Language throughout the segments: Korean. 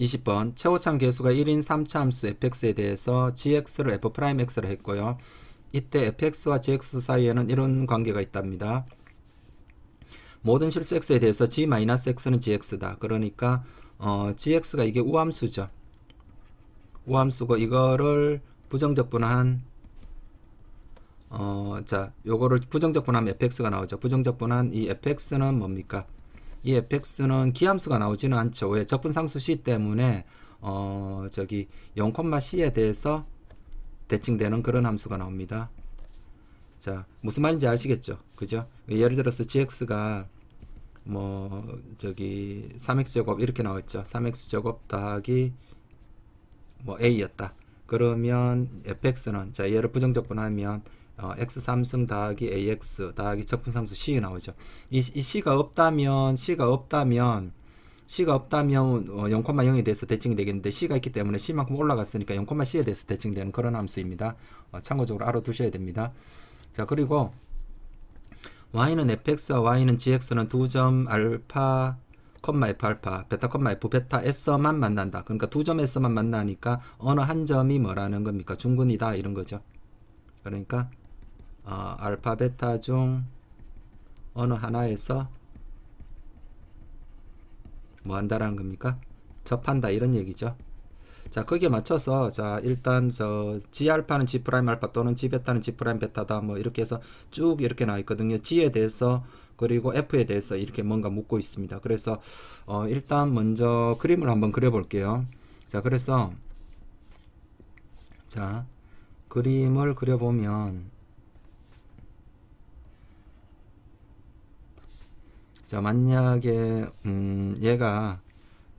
20번 최호창 교수가 1인 3차 함수 fx에 대해서 gx를 f'x로 했고요. 이때 fx와 gx 사이에는 이런 관계가 있답니다. 모든 실수 x에 대해서 g-x는 gx다. 그러니까 어, gx가 이게 우함수죠. 우함수고 이거를 부정적 분한 어, 자, 요거를 부정적 분하면 fx가 나오죠. 부정적 분한 이 fx는 뭡니까? 이 fx는 기함수가 나오지는 않죠. 왜? 적분상수 c 때문에 어, 저기 0,c에 대해서 대칭되는 그런 함수가 나옵니다. 자, 무슨 말인지 아시겠죠? 그죠? 예를 들어서 gx가 뭐 저기 3x제곱 이렇게 나왔죠. 3x제곱 더하기 뭐 a였다. 그러면 fx는 자 얘를 부정적 분하면 어, x 3승 더하기 ax 더하기 적분상수 c 나오죠. 이, 이 c가 없다면 c가 없다면 c가 없다면 어, 0,0에 대해서 대칭이 되겠는데 c가 있기 때문에 c만큼 올라갔으니까 0,c에 대해서 대칭되는 그런 함수입니다. 어, 참고적으로 알아두셔야 됩니다. 자 그리고 y는 fx와 y는 gx는 두 점 알파 콤마 f 알파 베타 콤마 f 베타 s만 만난다. 그러니까 두 점에서만 만나니까 어느 한 점이 뭐라는 겁니까? 중근이다 이런 거죠. 그러니까 어, 알파 베타 중 어느 하나에서 뭐 한다라는 겁니까? 접한다 이런 얘기죠. 자, 거기에 맞춰서 자, 일단 저 G 알파는 G 프라임 알파 또는 G 베타는 G 프라임 베타다 뭐 이렇게 해서 쭉 이렇게 나와 있거든요. G에 대해서 그리고 F에 대해서 이렇게 뭔가 묻고 있습니다. 그래서 어, 일단 먼저 그림을 한번 그려 볼게요. 자, 그래서 자, 그림을 그려 보면 자, 만약에 음, 얘가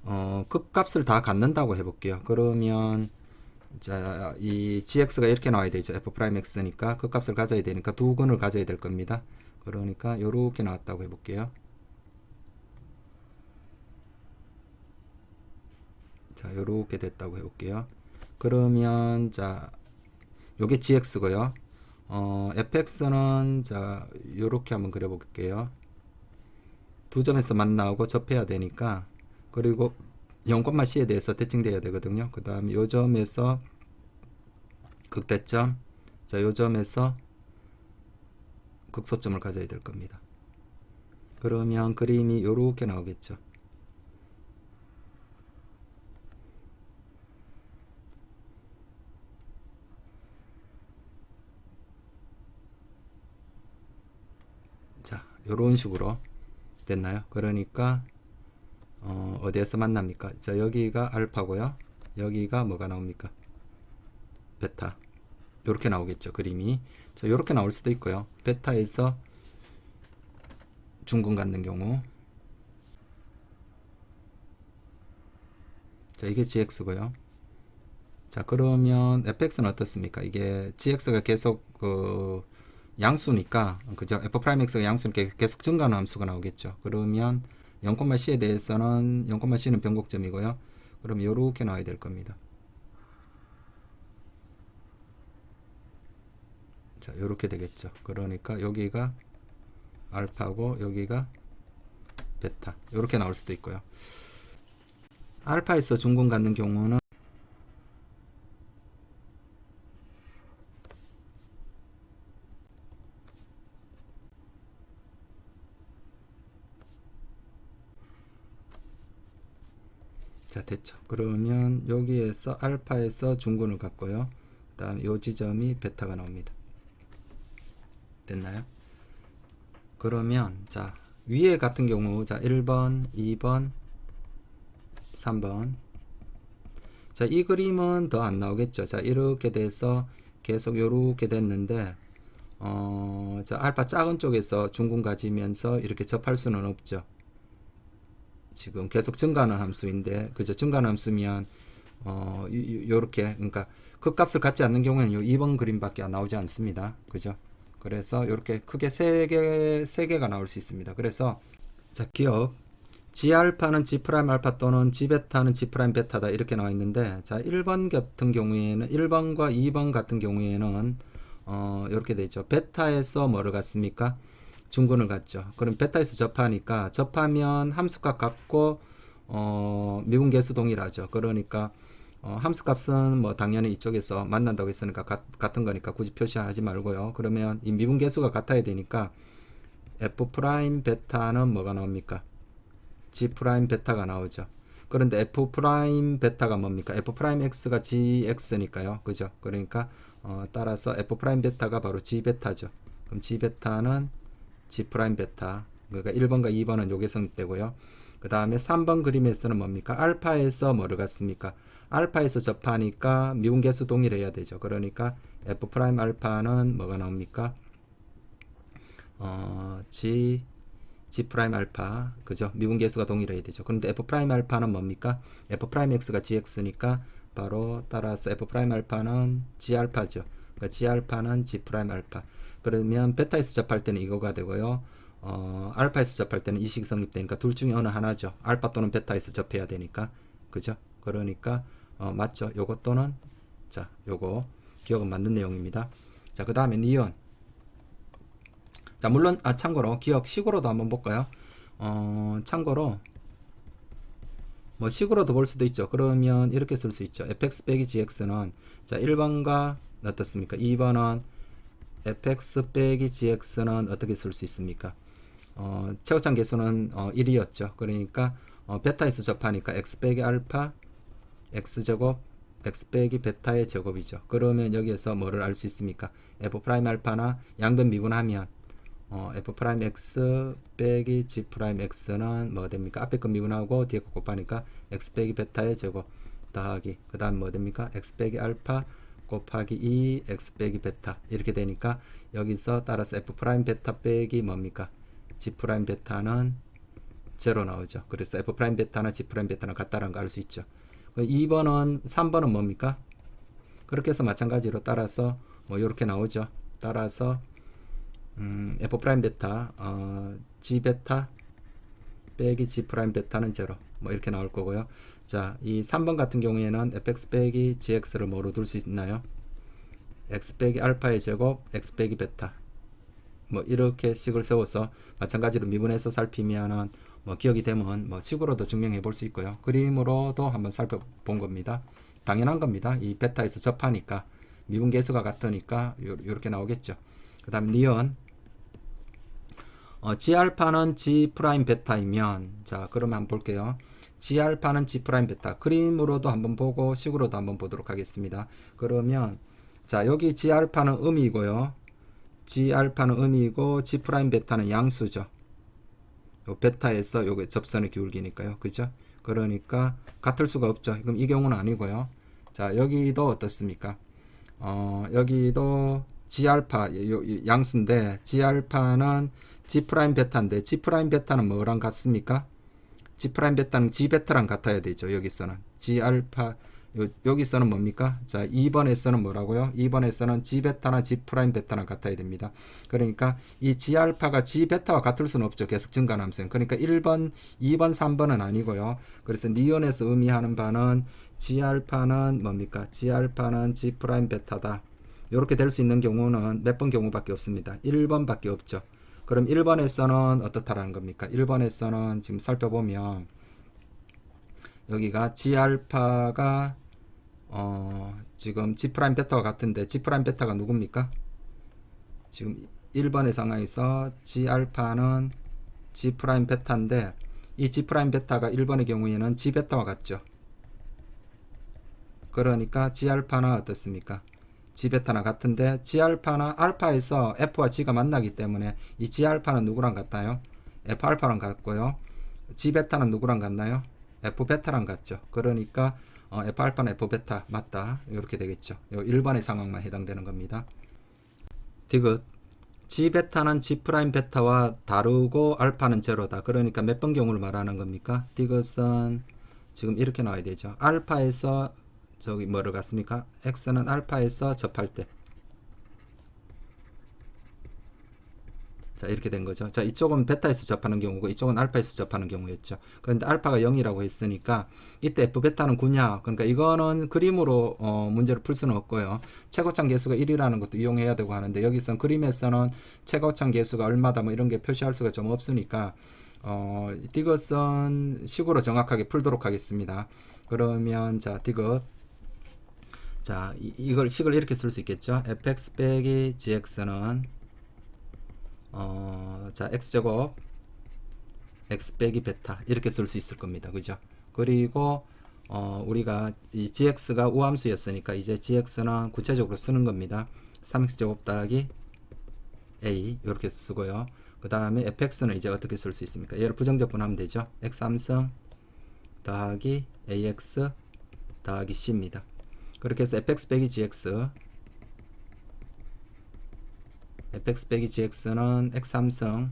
어, 극값을 다 갖는다고 해볼게요. 그러면 자, 이 gx가 이렇게 나와야 되죠. f 프라임 x니까 극값을 가져야 되니까 두 근을 가져야 될 겁니다. 그러니까 요렇게 나왔다고 해볼게요. 자, 요렇게 됐다고 해볼게요. 그러면 자, 요게 gx고요. 어, fx는 자, 요렇게 한번 그려볼게요. 두 점에서 만나고 접해야 되니까 그리고 0,c에 대해서 대칭돼야 되거든요. 그 다음에 요 점에서 극대점, 자, 요 점에서 극소점을 가져야 될 겁니다. 그러면 그림이 요렇게 나오겠죠. 자, 요런 식으로 됐나요? 그러니까 어, 어디에서 만납니까? 자, 여기가 알파고요. 여기가 뭐가 나옵니까? 베타. 요렇게 나오겠죠, 그림이. 자, 요렇게 나올 수도 있고요. 베타에서 중근 갖는 경우. 자, 이게 gx고요. 자, 그러면 fx는 어떻습니까? 이게 gx가 계속 그 양수니까 그죠? f 프라임 x가 양수니까 계속 증가하는 함수가 나오겠죠. 그러면 0,c에 대해서는 0,c는 변곡점이고요. 그럼 이렇게 나와야 될 겁니다. 자, 이렇게 되겠죠. 그러니까 여기가 알파고 여기가 베타. 이렇게 나올 수도 있고요. 알파에서 중근 갖는 경우는 자 됐죠 그러면 여기에서 알파에서 중근을 갖고요. 그 다음 요 지점이 베타가 나옵니다. 됐나요? 그러면 자 위에 같은 경우 자 1번 2번 3번. 자 이 그림은 더 안 나오겠죠. 자 이렇게 돼서 계속 요렇게 됐는데 어, 자 알파 작은 쪽에서 중근 가지면서 이렇게 접할 수는 없죠 지금 계속 증가하는 함수인데 그죠 증가하는 함수면 어 요렇게 그러니까 극값을 갖지 않는 경우에는 요 2번 그림밖에 나오지 않습니다. 그죠? 그래서 요렇게 크게 세 개 세 개가 나올 수 있습니다. 그래서 자 기억. G 알파는 G 프라임 알파 또는 G 베타는 G 프라임 베타다 이렇게 나와 있는데 자 1번 같은 경우에는 1번과 2번 같은 경우에는 어 이렇게 되죠. 베타에서 뭐를 갖습니까 중근을 갖죠. 그럼 베타에서 접하니까 접하면 함수값 같고 어, 미분 계수 동일하죠. 그러니까 어, 함수 값은 뭐 당연히 이쪽에서 만난다고 했으니까 같, 같은 거니까 굳이 표시하지 말고요. 그러면 이 미분 계수가 같아야 되니까 f 프라임 베타는 뭐가 나옵니까? g 프라임 베타가 나오죠. 그런데 f 프라임 베타가 뭡니까? f 프라임 x가 gx니까요. 그죠? 그러니까 어, 따라서 f 프라임 베타가 바로 g 베타죠. 그럼 g 베타는 g 프라임 베타. 그러니까 1번과 2번은 요게 성립되고요. 그 다음에 3번 그림에서는 뭡니까? 알파에서 뭐를 갖습니까? 알파에서 접하니까 미분계수 동일해야 되죠. 그러니까 f 프라임 알파는 뭐가 나옵니까? 어, g g 프라임 알파 그죠? 미분계수가 동일해야 되죠. 그런데 f 프라임 알파는 뭡니까? f 프라임 x가 gx니까 바로 따라서 f 프라임 알파는 g 알파죠. 그러니까 g 알파는 g 프라임 알파. 그러면 베타에서 접할 때는 이거가 되고요. 어, 알파에서 접할 때는 이 식이 성립되니까 둘 중에 어느 하나죠. 알파 또는 베타에서 접해야 되니까. 그죠? 그러니까 어, 맞죠. 요것 또는 자, 요거 기억은 맞는 내용입니다. 자, 그다음에 니은. 자, 물론 아 참고로 기억 식으로도 한번 볼까요? 어, 참고로 뭐 식으로도 볼 수도 있죠. 그러면 이렇게 쓸 수 있죠. fx 빼기 gx는 자, 1번과 어떻습니까? 2번은 fx 빼기 gx는 어떻게 쓸 수 있습니까? 어, 최고점 계수는 어, 1이었죠. 그러니까 어, 베타에서 접하니까 x 빼기 알파 x제곱 x 빼기 베타의 제곱이죠. 그러면 여기에서 뭐를 알 수 있습니까? f 프라임 알파나 양변 미분하면 어, f 프라임 x 빼기 g 프라임 x는 뭐 됩니까? 앞에 거 미분하고 뒤에 거 곱하니까 x 빼기 베타의 제곱 더하기 그 다음 뭐 됩니까? x 빼기 알파 곱하기 2 x 빼기 베타 이렇게 되니까 여기서 따라서 f 프라임 베타 빼기 뭡니까? g 프라임 베타는 제로 나오죠. 그래서 f 프라임 베타나 g 프라임 베타는 같다는 거알수 있죠. 2번은 3번은 뭡니까? 그렇게 해서 마찬가지로 따라서 뭐 이렇게 나오죠. 따라서 음, f 프라임 베타 어, g 베타 빼기 g 프라임 베타는 제로 뭐 이렇게 나올 거고요. 자, 이 3번 같은 경우에는 fx 빼기 gx를 뭐로 둘 수 있나요? x 빼기 알파의 제곱 x 빼기 베타 뭐 이렇게 식을 세워서 마찬가지로 미분해서 살피면은 뭐 기억이 되면 뭐 식으로도 증명해 볼 수 있고요. 그림으로도 한번 살펴본 겁니다. 당연한 겁니다. 이 베타에서 접하니까 미분 계수가 같으니까 이렇게 나오겠죠. 그다음 니은 어, g 알파는 g 프라임 베타이면 자 그러면 한번 볼게요. g 알파는 g 프라임 베타 그림으로도 한번 보고 식으로도 한번 보도록 하겠습니다. 그러면 자 여기 g 알파는 음이고요. g 알파는 음이고 g 프라임 베타는 양수죠. 요 베타에서 요게 접선의 기울기니까요. 그죠? 그러니까 같을 수가 없죠. 그럼 이 경우는 아니고요. 자, 여기도 어떻습니까? 어, 여기도 g 알파 요, 요 양수인데 g 알파는 g 프라임 베타인데 g 프라임 베타는 뭐랑 같습니까? g 프라임 베타는 g 베타랑 같아야 되죠. 여기서는 g 알파 요, 여기서는 뭡니까? 자, 2번에서는 뭐라고요? 2번에서는 g 베타나 g 프라임 베타랑 같아야 됩니다. 그러니까 이 g 알파가 g 베타와 같을 수는 없죠. 계속 증가 함수는. 그러니까 1번, 2번, 3번은 아니고요. 그래서 니온에서 의미하는 바는 g 알파는 뭡니까? g 알파는 g 프라임 베타다. 이렇게 될 수 있는 경우는 몇 번 경우밖에 없습니다. 1번밖에 없죠. 그럼 1번에서는 어떻다라는 겁니까? 1번에서는 지금 살펴보면 여기가 g 알파가 어, 지금 G 프라임 베타와 같은데 G 프라임 베타가 누굽니까? 지금 1번의 상황에서 G 알파는 G 프라임 베타인데 이 G 프라임 베타가 1번의 경우에는 G 베타와 같죠. 그러니까 G 알파는 어떻습니까? G 베타나 같은데 G 알파나 알파에서 F와 G가 만나기 때문에 이 G 알파는 누구랑 같나요? F 알파랑 같고요. G 베타는 누구랑 같나요? F 베타랑 같죠. 그러니까 어, F 알파는 F 베타 맞다. 이렇게 되겠죠. 요 1번의 상황만 해당되는 겁니다. 디귿 G 베타는 G 프라임 베타와 다르고 알파는 제로다. 그러니까 몇 번 경우를 말하는 겁니까? 디귿은 지금 이렇게 나와야 되죠. 알파에서 저기 뭐를 갔습니까? X는 알파에서 접할 때. 자, 이렇게 된 거죠. 자, 이쪽은 베타에서 접하는 경우고 이쪽은 알파에서 접하는 경우였죠. 그런데 알파가 0이라고 했으니까 이때 F 베타는 9냐? 그러니까 이거는 그림으로 어, 문제를 풀 수는 없고요. 최고점 계수가 1이라는 것도 이용해야 되고 하는데 여기선 그림에서는 최고점 계수가 얼마다 뭐 이런 게 표시할 수가 좀 없으니까 어, 디귿은 식으로 정확하게 풀도록 하겠습니다. 그러면 자 디귿 자 이, 이걸 식을 이렇게 쓸 수 있겠죠. fx 빼기 gx는 어, 자 x제곱 x 빼기 베타 이렇게 쓸 수 있을 겁니다. 그죠? 그리고 어, 우리가 이 gx가 우함수였으니까 이제 gx는 구체적으로 쓰는 겁니다. 3x제곱 더하기 a 이렇게 쓰고요. 그 다음에 fx는 이제 어떻게 쓸 수 있습니까? 얘를 부정적분하면 되죠. x 3승 더하기 ax 더하기 c입니다. 그렇게 해서 fx 빼기 gx fx 빼기 gx는 x 3승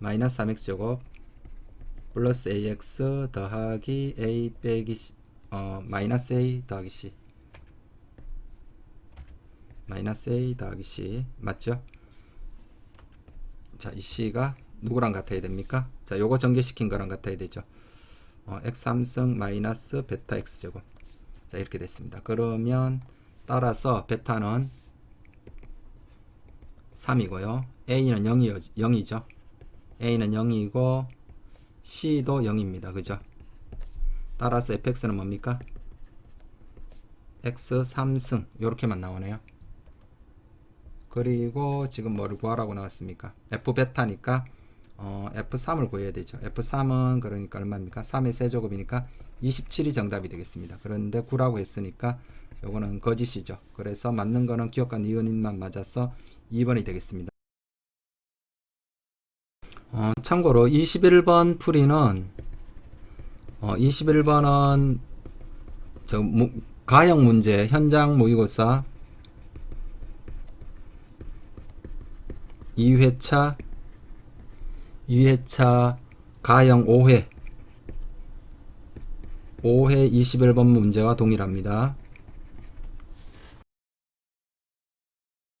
마이너스 3x 제곱 플러스 ax 더하기 a 빼기 c, 어 마이너스 a 더하기 c 마이너스 a 더하기 c 맞죠? 자, 이 c가 누구랑 같아야 됩니까? 자, 요거 전개시킨 거랑 같아야 되죠. 어, x 3승 마이너스 베타 x 제곱. 자, 이렇게 됐습니다. 그러면 따라서 베타는 3이고요. a는 0이, 0이죠. a는 0이고 c도 0입니다. 그죠? 따라서 fx는 뭡니까? x 3승 요렇게만 나오네요. 그리고 지금 뭐를 구하라고 나왔습니까? f 베타니까 어, f3을 구해야 되죠. f3은 그러니까 얼마입니까? 3의 세제곱이니까 27이 정답이 되겠습니다. 그런데 9라고 했으니까 요거는 거짓이죠. 그래서 맞는 거는 기억과 니은인만 맞아서 2번이 되겠습니다. 어, 참고로 21번 풀이는 어, 21번은 저 무, 가형 문제 현장 모의고사 2회차 2회차 가형 5회 5회 21번 문제와 동일합니다.